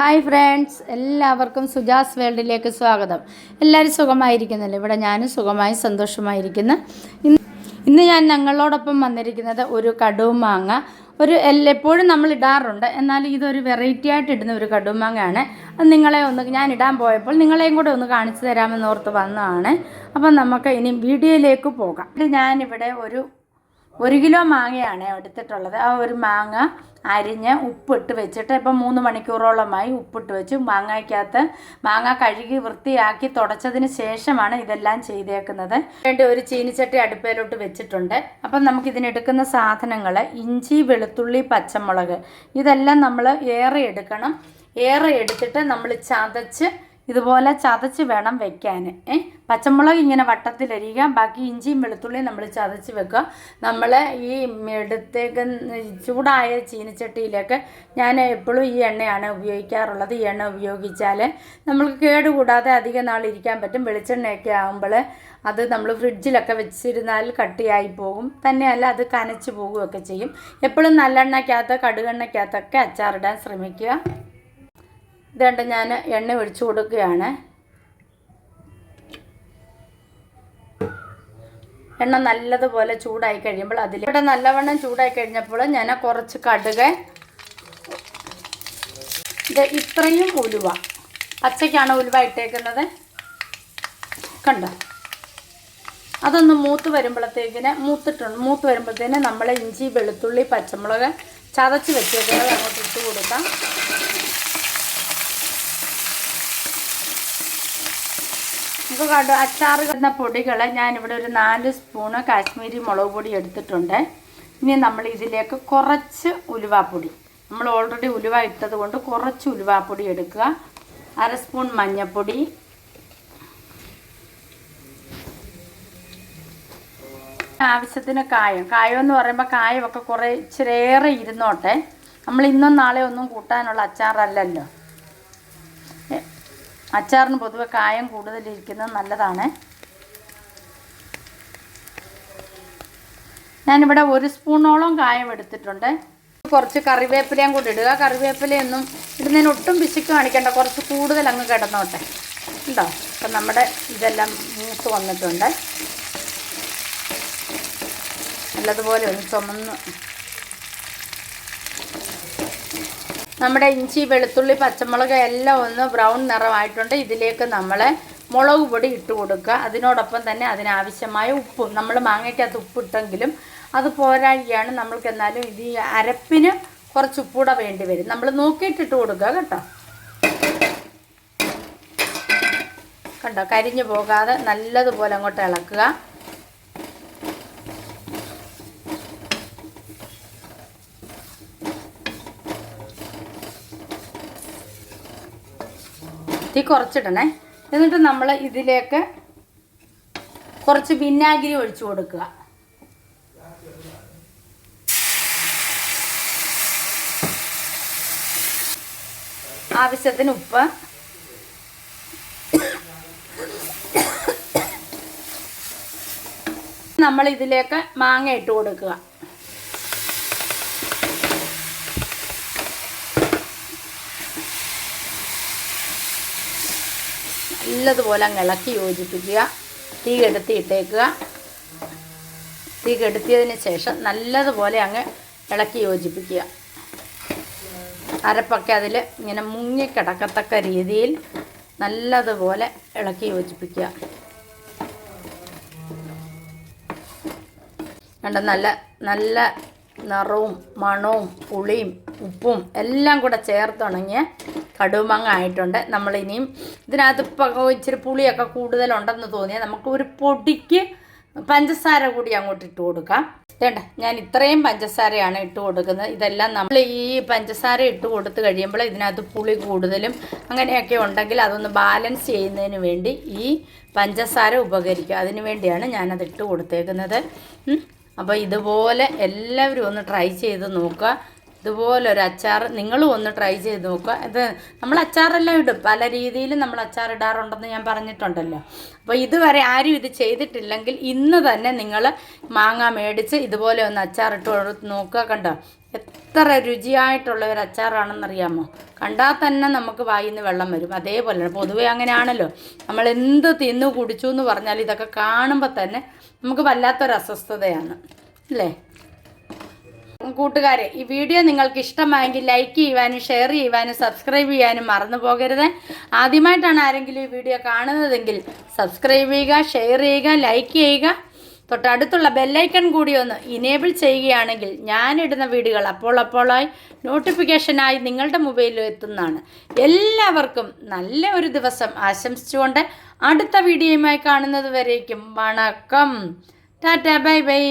Hi friends എല്ലാവർക്കും സുജാസ് വേൾഡിലേക്ക് സ്വാഗതം. എല്ലാവരും സുഖമായിരിക്കുന്നല്ലോ? ഇവിടെ ഞാനും സുഖമായി സന്തോഷമായിരിക്കുന്നു. ഇന്ന് ഇന്ന് ഞാൻ ഞങ്ങളോടൊപ്പം വന്നിരിക്കുന്നത് ഒരു കടുമാങ്ങ ഒരു എല്ലെപ്പോഴും നമ്മൾ ഇടാറുണ്ട്. എന്നാൽ ഇതൊരു വെറൈറ്റി ആയിട്ട് ഇടുന്ന ഒരു കടുമാങ്ങയാണ് അത് നിങ്ങളെ ഒന്ന് ഞാൻ ഇടാൻ പോയപ്പോൾ നിങ്ങളെയും കൂടെ ഒന്ന് കാണിച്ചു തരാമെന്നോർത്ത് വന്നതാണ്. അപ്പം നമുക്ക് ഇനി വീഡിയോയിലേക്ക് പോകാം. ഞാനിവിടെ ഒരു ഒരു കിലോ മാങ്ങയാണ് എടുത്തിട്ടുള്ളത്. ആ ഒരു മാങ്ങ അരിഞ്ഞ് ഉപ്പിട്ട് വെച്ചിട്ട് ഇപ്പം മൂന്ന് മണിക്കൂറോളമായി ഉപ്പിട്ട് വെച്ച് മാങ്ങയ്ക്കകത്ത് മാങ്ങ കഴുകി വൃത്തിയാക്കി തുടച്ചതിന് ശേഷമാണ് ഇതെല്ലാം ചെയ്തേക്കുന്നത്. വേണ്ടി ഒരു ചീനിച്ചട്ടി അടുപ്പയിലോട്ട് വെച്ചിട്ടുണ്ട്. അപ്പം നമുക്ക് ഇതിനെടുക്കുന്ന സാധനങ്ങൾ ഇഞ്ചി വെളുത്തുള്ളി പച്ചമുളക് ഇതെല്ലാം നമ്മൾ ഏറെ എടുക്കണം. ഏറെ എടുത്തിട്ട് നമ്മൾ ചതച്ച് ഇതുപോലെ ചതച്ച് വേണം വെക്കാൻ. പച്ചമുളക് ഇങ്ങനെ വട്ടത്തിലരിയുക ബാക്കി ഇഞ്ചിയും വെളുത്തുള്ളിയും നമ്മൾ ചതച്ച് വെക്കുക. നമ്മൾ ഈ എടുത്തേക്ക് ചൂടായ ചീനിച്ചട്ടിയിലൊക്കെ ഞാൻ എപ്പോഴും ഈ എണ്ണയാണ് ഉപയോഗിക്കാറുള്ളത്. ഈ എണ്ണ ഉപയോഗിച്ചാൽ നമ്മൾക്ക് കേടുകൂടാതെ അധികം നാൾ ഇരിക്കാൻ പറ്റും. വെളിച്ചെണ്ണയൊക്കെ ആകുമ്പോൾ അത് നമ്മൾ ഫ്രിഡ്ജിലൊക്കെ വെച്ചിരുന്നാൽ കട്ടിയായി പോകും. തന്നെയല്ല അത് കനച്ച് പോകുകയൊക്കെ ചെയ്യും. എപ്പോഴും നല്ലെണ്ണയ്ക്കകത്ത് കടുകെണ്ണയ്ക്കകത്തൊക്കെ അച്ചാറിടാൻ ശ്രമിക്കുക. ഇതുകൊണ്ട് ഞാൻ എണ്ണ ഒഴിച്ചു കൊടുക്കുകയാണ്. എണ്ണ നല്ലതുപോലെ ചൂടായി കഴിയുമ്പോൾ അതിൽ ഇവിടെ നല്ലവണ്ണം ചൂടായി കഴിഞ്ഞപ്പോൾ ഞാൻ കുറച്ച് കടുക് ഇത് ഇത്രയും ഉലുവ. പച്ചയ്ക്കാണ് ഉലുവ ഇട്ടേക്കുന്നത്. കണ്ടോ? അതൊന്ന് മൂത്ത് വരുമ്പോഴത്തേക്കിന് മൂത്തിട്ടുണ്ട്. മൂത്ത് വരുമ്പോഴത്തേന് നമ്മൾ ഇഞ്ചി വെളുത്തുള്ളി പച്ചമുളക് ചതച്ച് വെച്ചേക്കുന്നത് അങ്ങോട്ട് ഇട്ട് കൊടുക്കാം. നമുക്ക് കണ്ടു അച്ചാർ കിടന്ന പൊടികൾ ഞാനിവിടെ ഒരു നാല് സ്പൂണ് കാശ്മീരി മുളക് പൊടി എടുത്തിട്ടുണ്ട്. ഇനി നമ്മൾ ഇതിലേക്ക് കുറച്ച് ഉലുവാപ്പൊടി നമ്മൾ ഓൾറെഡി ഉലുവ ഇട്ടത് കൊണ്ട് കുറച്ച് ഉലുവാപ്പൊടി എടുക്കുക. അര സ്പൂൺ മഞ്ഞൾപ്പൊടി ആവശ്യത്തിന് കായം. കായം എന്ന് പറയുമ്പോൾ കായമൊക്കെ കുറേ ഇച്ചിരേറെ ഇരുന്നോട്ടെ. നമ്മൾ ഇന്നും നാളെ ഒന്നും കൂട്ടാനുള്ള അച്ചാറല്ലല്ലോ. അച്ചാറിന് പൊതുവെ കായം കൂടുതലിരിക്കുന്നത് നല്ലതാണ്. ഞാനിവിടെ ഒരു സ്പൂണോളം കായം എടുത്തിട്ടുണ്ട്. കുറച്ച് കറിവേപ്പിലയും കൂടി ഇടുക. കറിവേപ്പിലയൊന്നും ഇടുന്നതിന് ഒട്ടും പിശുക്ക് കാണിക്കേണ്ട. കുറച്ച് കൂടുതൽ അങ്ങ് കിടന്നോട്ടെ. ഉണ്ടോ? അപ്പം നമ്മുടെ ഇതെല്ലാം മൂത്ത് വന്നിട്ടുണ്ട്. നല്ലതുപോലെ ഒന്ന് ചുമന്ന് നമ്മുടെ ഇഞ്ചി വെളുത്തുള്ളി പച്ചമുളക് എല്ലാം ഒന്ന് ബ്രൗൺ നിറമായിട്ടുണ്ട്. ഇതിലേക്ക് നമ്മൾ മുളക് പൊടി ഇട്ട് കൊടുക്കുക. അതിനോടൊപ്പം തന്നെ അതിനാവശ്യമായ ഉപ്പും. നമ്മൾ മാങ്ങയ്ക്കകത്ത് ഉപ്പിട്ടെങ്കിലും അത് പോരാഴികയാണ്. നമ്മൾക്ക് എന്നാലും ഇത് ഈ അരപ്പിന് കുറച്ച് ഉപ്പൂടെ വേണ്ടി വരും. നമ്മൾ നോക്കിയിട്ടിട്ട് കൊടുക്കുക കേട്ടോ. കണ്ടോ? കരിഞ്ഞു പോകാതെ നല്ലതുപോലെ അങ്ങോട്ട് ഇളക്കുക. തീ കുറച്ചിടണേ. എന്നിട്ട് നമ്മൾ ഇതിലേക്ക് കുറച്ച് വിനാഗിരി ഒഴിച്ചു കൊടുക്കുക. ആവശ്യത്തിന് ഉപ്പ്. നമ്മൾ ഇതിലേക്ക് മാങ്ങ ഇട്ട് കൊടുക്കുക. നല്ലതുപോലെ അങ്ങ് ഇളക്കി യോജിപ്പിക്കുക. തീ കെടുത്തി ഇട്ടേക്കുക. തീ കെടുത്തിയതിന് ശേഷം നല്ലതുപോലെ അങ്ങ് ഇളക്കി യോജിപ്പിക്കുക. അരപ്പൊക്കെ അതിൽ ഇങ്ങനെ മുങ്ങിക്കിടക്കത്തക്ക രീതിയിൽ നല്ലതുപോലെ ഇളക്കി യോജിപ്പിക്കുക. കണ്ട നല്ല നല്ല നിറവും മണവും പുളിയും ഉപ്പും എല്ലാം കൂടെ ചേർത്തുണങ്ങിയ കടുമാങ്ങ ആയിട്ടുണ്ട് നമ്മളിനിയും ഇതിനകത്ത് ഇച്ചിരി പുളിയൊക്കെ കൂടുതലുണ്ടെന്ന് തോന്നിയാൽ നമുക്ക് ഒരു പൊടിക്ക് പഞ്ചസാര കൂടി അങ്ങോട്ട് ഇട്ട് കൊടുക്കാം. വേണ്ട ഞാൻ ഇത്രയും പഞ്ചസാരയാണ് ഇട്ട് കൊടുക്കുന്നത്. ഇതെല്ലാം നമ്മൾ ഈ പഞ്ചസാര ഇട്ട് കൊടുത്ത് കഴിയുമ്പോൾ ഇതിനകത്ത് പുളി കൂടുതലും അങ്ങനെയൊക്കെ ഉണ്ടെങ്കിൽ അതൊന്ന് ബാലൻസ് ചെയ്യുന്നതിന് വേണ്ടി ഈ പഞ്ചസാര ഉപകരിക്കും അതിന് വേണ്ടിയാണ് ഞാനത് ഇട്ട് കൊടുത്തേക്കുന്നത്. അപ്പോൾ ഇതുപോലെ എല്ലാവരും ഒന്ന് ട്രൈ ചെയ്ത് നോക്കുക. ഇതുപോലെ ഒരു അച്ചാർ നിങ്ങളും ഒന്ന് ട്രൈ ചെയ്ത് നോക്കുക. ഇത് നമ്മൾ അച്ചാറെല്ലാം ഇടും. പല രീതിയിലും നമ്മൾ അച്ചാർ ഇടാറുണ്ടെന്ന് ഞാൻ പറഞ്ഞിട്ടുണ്ടല്ലോ. അപ്പോൾ ഇതുവരെ ആരും ഇത് ചെയ്തിട്ടില്ലെങ്കിൽ ഇന്ന് തന്നെ നിങ്ങൾ മാങ്ങ മേടിച്ച് ഇതുപോലെ ഒന്ന് അച്ചാർ ഇട്ട് നോക്കുക കണ്ടോ? എത്ര രുചിയായിട്ടുള്ള ഒരു അച്ചാറാണെന്നറിയാമോ? കണ്ടാൽ തന്നെ നമുക്ക് വായിന്ന് വെള്ളം വരും. അതേപോലെ പൊതുവേ അങ്ങനെയാണല്ലോ. നമ്മൾ എന്ത് തിന്നു കുടിച്ചു എന്ന് പറഞ്ഞാൽ ഇതൊക്കെ കാണുമ്പോൾ തന്നെ നമുക്ക് വല്ലാത്തൊരു അസ്വസ്ഥതയാണ്. അല്ലേ? കൂട്ടുകാരെ ഈ വീഡിയോ നിങ്ങൾക്ക് ഇഷ്ടമായെങ്കിൽ ലൈക്ക് ചെയ്യുവാനും ഷെയർ ചെയ്യുവാനും സബ്സ്ക്രൈബ് ചെയ്യാനും മറന്നു പോകരുത്. ആദ്യമായിട്ടാണ് ആരെങ്കിലും ഈ വീഡിയോ കാണുന്നതെങ്കിൽ സബ്സ്ക്രൈബ് ചെയ്യുക ഷെയർ ചെയ്യുക ലൈക്ക് ചെയ്യുക. തൊട്ടടുത്തുള്ള ബെല്ലൈക്കൺ കൂടി ഒന്ന് ഇനേബിൾ ചെയ്യുകയാണെങ്കിൽ ഞാനിടുന്ന വീഡിയോകൾ അപ്പോൾ അപ്പോളായി നോട്ടിഫിക്കേഷനായി നിങ്ങളുടെ മൊബൈലിൽ എത്തുന്നതാണ്. എല്ലാവർക്കും നല്ല ഒരു ദിവസം ആശംസിച്ചുകൊണ്ട് അടുത്ത വീഡിയോയുമായി കാണുന്നത് വരേക്കും. വണക്കം. Tata bye bye.